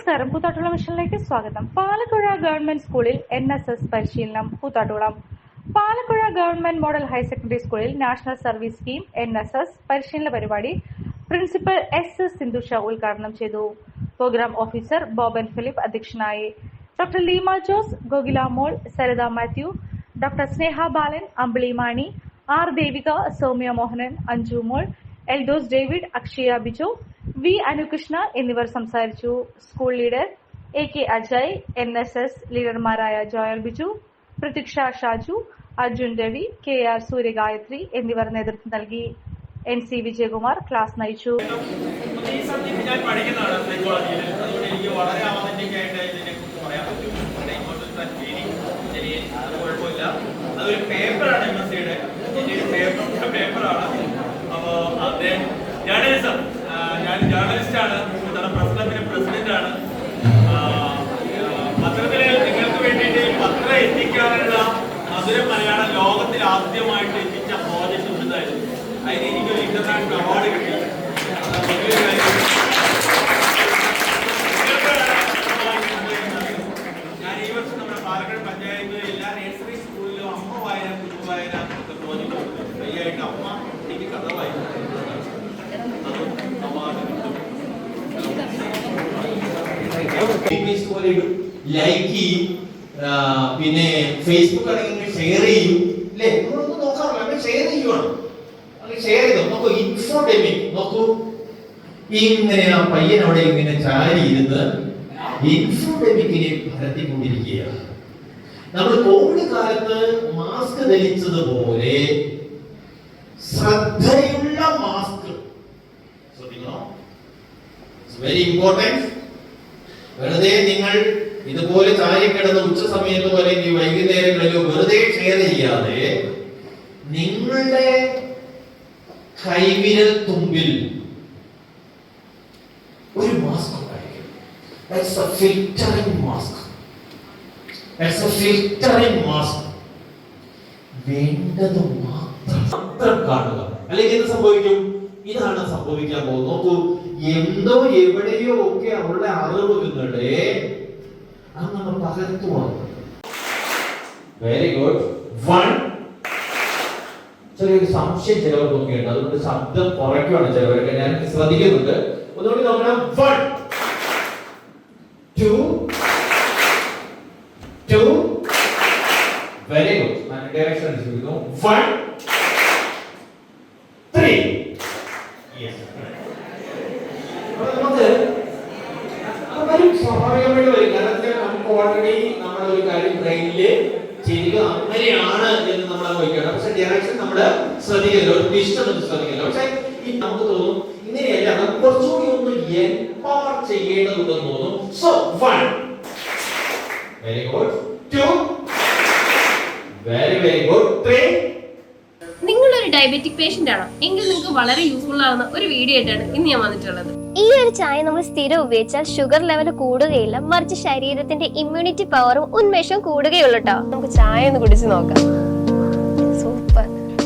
നമസ്കാരം. കൂത്താട്ടുള്ള മിഷനിലേക്ക് സ്വാഗതം. പാലക്കുഴ ഗവൺമെന്റ് സ്കൂളിൽ എൻ എസ് എസ് പരിശീലനം. പൂത്താട്ടുളം Palakkuzha government model higher secondary സ്കൂളിൽ national service scheme N S S പരിശീലന പരിപാടി പ്രിൻസിപ്പൽ എസ് എസ് സിന്ധുഷ ഉദ്ഘാടനം ചെയ്തു. പ്രോഗ്രാം ഓഫീസർ ബോബൻ ഫിലിപ്പ് അധ്യക്ഷനായി. Doctor Leema Jose Gokila Mol Saritha Mathew doctor Sneha Balan Ambili Mani R Devika Soumya Mohanan Anju Mol Eldhos David Akshaya Biju V Anukrishna എന്നിവർ സംസാരിച്ചു. School leader A K Ajay N S S ലീഡർമാരായ Joel Biju Pratheeksha Shaju Arjun Ravi K R Suryagayathri എന്നിവർ നേതൃത്വം നൽകി. N C Vijayakumar class നയിച്ചു. ഈ subject പത്രം എത്തിക്കാനുള്ള മധുര മലയാളം ലോകത്തിൽ ആദ്യമായിട്ട് എത്തിച്ച പ്രോജക്റ്റ് ഉണ്ടായിരുന്നു അതിന് എനിക്കൊരു ഇന്റർനാഷണൽ അവാർഡ് കിട്ടി. ഞാൻ ഈ വർഷം നമ്മുടെ പാലക്കാട് പഞ്ചായത്ത് എല്ലാ നഴ്സറി സ്കൂളിലും അമ്മ വായന കുഞ്ഞു വായന പ്രോജക്റ്റ് ഫ്രീ അമ്മ എനിക്ക് കഥ വായിക്കും ലൈക്ക് ചെയ്യും. പിന്നെ ഫേസ്ബുക്ക് ആണെങ്കിൽ ഷെയർ ചെയ്യും. അല്ലേ നമ്മളൊന്നും നോക്കാറില്ല അങ്ങനെ ഷെയർ ചെയ്യുവാണ്. അങ്ങനെ ഷെയർ ചെയ്തു. നോക്കൂ ഇൻഫോഡെമിക് നോക്കൂ. ഇങ്ങനെ ആ പയ്യൻ അവിടെ ഇങ്ങനെ ചാരി ഇരുന്ന് ഇൻഫോഡെമിക്കിനെ ഭരത്തിക്കൊണ്ടിരിക്കുകയാണ് നമ്മൾ കോവിഡ് കാലത്ത് മാസ്ക് ധരിച്ചതുപോലെ ശ്രദ്ധയുള്ള മാസ്ക് ശ്രദ്ധിക്കണോ. വെരി ഇമ്പോർട്ടന്റ് വെറുതെ നിങ്ങൾ ഇതുപോലെ ചായ കിടന്ന് ഉച്ച സമയത്തോ അല്ലെങ്കിൽ വൈകുന്നേരങ്ങളിലോ വെറുതെ ഷെയർ ചെയ്യാതെ നിങ്ങളുടെ കൈവിരൽ തുമ്പിൽ ഒരു മാസ്ക് ഉണ്ടായിരിക്കും മാസ്ക്. വേണ്ടത് മാത്രം കാണുക. അല്ലെങ്കിൽ എന്ത് സംഭവിക്കും? ഇതാണ് സംഭവിക്കാൻ പോകുന്നത്. നോക്കൂ എന്തോ എവിടെയോ ഒക്കെ അവരുടെ അറിവുകളുടെ നമ്മൾ പകർത്തുവാണ് വെരി ഗുഡ് വൺ ചെറിയൊരു സംശയം ചിലവർക്കൊക്കെ ഉണ്ട്. അതുകൊണ്ട് ശബ്ദം കുറയ്ക്കുകയാണ് ചിലവരൊക്കെ. ഞാൻ ശ്രദ്ധിക്കുന്നുണ്ട്. ഒന്നുകൂടി നോക്കണം. One two two very good direction one three നമുക്ക് അത് വരും സ്വാഭാവികമായിട്ട് വരും കാരണം എന്താ വെച്ചാൽ നമുക്ക് ഓൾറെഡി നമ്മൾ ഒരു കാര്യം ബ്രെയിനിൽ ചെയ്യുക അങ്ങനെയാണ് എന്ന് നമ്മൾ വയ്ക്കണം പക്ഷെ ഡയറക്ഷൻ നമ്മൾ ശ്രദ്ധിക്കില്ല ഒരു ഡിസ്റ്റൻ ഒന്നും ശ്രദ്ധിക്കില്ല പക്ഷെ ഈ നമുക്ക് തോന്നും ഇങ്ങനെയല്ല നമുക്ക് കുറച്ചുകൂടി ഒന്ന് എംപവർ ചെയ്യേണ്ടതുണ്ടെന്ന് തോന്നും. So one very good two very very good three നിങ്ങളൊരു ഡയബറ്റിക് പേഷ്യന്റ് ആണോ. എങ്കിൽ നിങ്ങൾക്ക് വളരെ യൂസ്ഫുൾ ആവുന്ന ഒരു വീഡിയോ ആയിട്ടാണ് ഇന്ന് ഞാൻ വന്നിട്ടുള്ളത്. ഈ ഒരു ചായ നമ്മൾ സ്ഥിരം ഉപയോഗിച്ചാൽ ഷുഗർ ലെവൽ കൂടുകയില്ല മറിച്ച് ശരീരത്തിന്റെ ഇമ്മ്യൂണിറ്റി പവറും ഉന്മേഷവും കൂടുകയുള്ളൂ കേട്ടോ നമുക്ക് ചായ ഒന്ന് കുടിച്ച് നോക്കാം.